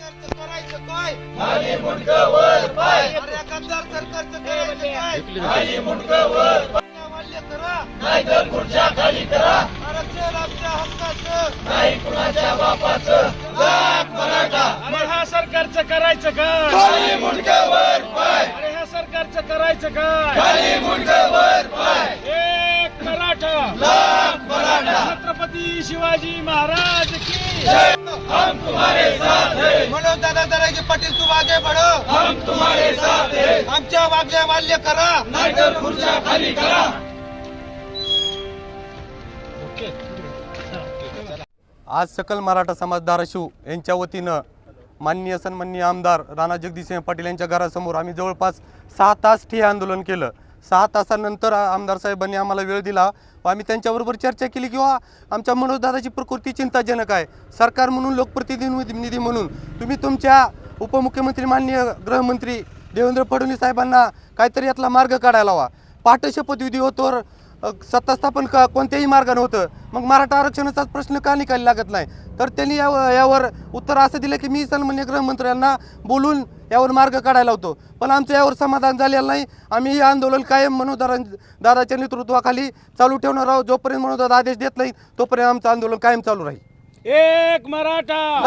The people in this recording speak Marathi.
सरकारचं करायचं काय? खाली मुंडकं वर पाय. अरे गद्दार सरकारचं करायचं काय? खाली मुंडकं वर पाय करा. नाहीतर खुर्च्या खाली करा. आरक्षण आमच्या हक्काचं. नाही कुणाच्या बापाचं. लाख मराठा. अरे ह्या सरकारचं करायचं काय खाली मुंडकं वर पाय. अरे ह्या सरकारचं करायचं काय खाली मुंडकं वर पाय. एक मराठा. लाख मराठा. छत्रपती शिवाजी महाराज की हम तुम्हारे साथ. दरागे पाटील तुम आगे बढ़ो हम तुम्हारे साथ हैं. आमच्या मागण्या मान्य करा. नाहीतर खुर्च्या खाली करा. आज सकल मराठा समाज धाराशिव यांच्या वतीनं माननीय सन्माननीय आमदार राणा जगदीशसिंह पाटील यांच्या घरासमोर आम्ही जवळपास सहा तास ठिय्या आंदोलन केलं. सहा तासानंतर आमदार साहेबांनी आम्हाला वेळ दिला व आम्ही त्यांच्याबरोबर चर्चा केली किंवा आमच्या मनोजदादाची प्रकृती चिंताजनक आहे. सरकार म्हणून लोकप्रतिनिधी निधी म्हणून तुम्ही तुमच्या उपमुख्यमंत्री माननीय गृहमंत्री देवेंद्र फडणवीस साहेबांना काहीतरी यातला मार्ग काढायला हवा. पाठ शपथविधी होतोवर सत्ता स्थापन का कोणत्याही मार्गाने होतं? मग मराठा आरक्षणाचाच प्रश्न का निकाली लागत नाही? तर त्यांनी यावर यावर उत्तर असं दिलं की मी सन्मान्य गृहमंत्र्यांना बोलून यावर मार्ग काढायला होतो. पण आमचं यावर समाधान झालेलं नाही. आम्ही हे आंदोलन कायम मनोदारा दादाच्या नेतृत्वाखाली चालू ठेवणार आहोत. जोपर्यंत मनोदादा आदेश देत नाही तोपर्यंत आमचं आंदोलन कायम चालू राहील. एक मराठा!